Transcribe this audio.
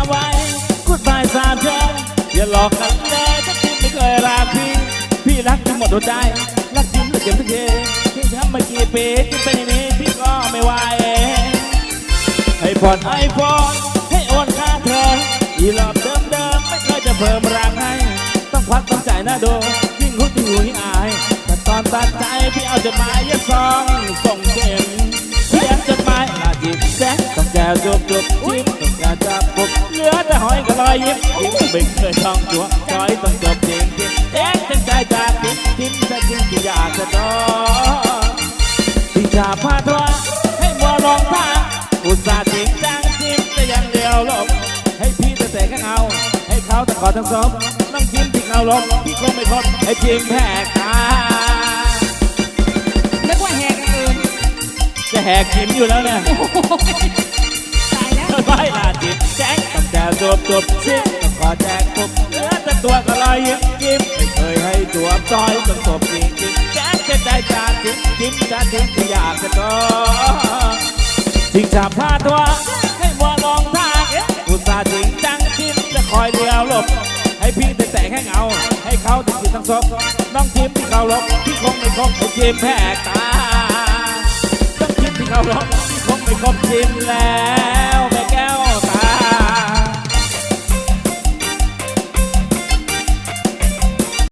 าไว้กูดบายสามเธออย่าหลอกกันเลยถ้าคุณไม่เคยรักพี่ พี่รักจนหมดหัวใจ รักจริงรักเก็บทุกทีที่ทำมากี่ปีที่เป็นอย่างนี้พี่ก็ไม่ไหวให้ผ่อนไอโฟนให้โอนค่าเธออีหลอบเดิมเดิมๆไม่เคยจะเพิ่มรังให้ ต้องควักต้องจ่ายหน้าดูยิ่งคุดยิ่งหูยิ่งอายแต่ตอนตัดใจพี่เอาจดหมายยัดซองส่งเข็มเขียนจดหมายลาจีบแซงต้องแจวจุบ อยยิ้มยิ้มไม่เคยทองจัวจอยต้องจบจริงจริงแจ้งจนใจจากทิ้งทิ้งแต่จริงที่อยากจะดอที่จะพาทัวให้มัวลองทางอุตส่าห์จริงจังจิ้มแต่ยังเดียวหลบให้พี่แต่แต่ก็เอา ให้เขาแต่ขอทั้งสองน้องจิ้มที่เอาลบพี่คงไม่ทนให้จิ้มแหกตานึกว่าแหกกันอื่นจะแหกจิ้มอยู่แล้วเนี่ย วจบจบจิ้มต้องขอแจกปุ๊บเหลือแต่ตัวก็ลอยยิ้มจิ้มไม่เคยให้ตัวซอยต้องจบจริงจริงแจ้งจะได้จากจิ้มจิ้มจะทิ้งที่อยากจะต่อสิ่งจะพาตัวให้มัวลองทางอุตส่าห์จริงจังจิ้มจะคอยเลี้ยวหลบให้พี่แต่แต่แค่เงา ให้เขาทั้งจิตทั้งศพน้องจิ้มที่เขาลบพี่คงไม่คบให้จิ้มแพ้ตาน้องจิ้มที่เขาลบพี่คงไม่คบจิ้มแล้ว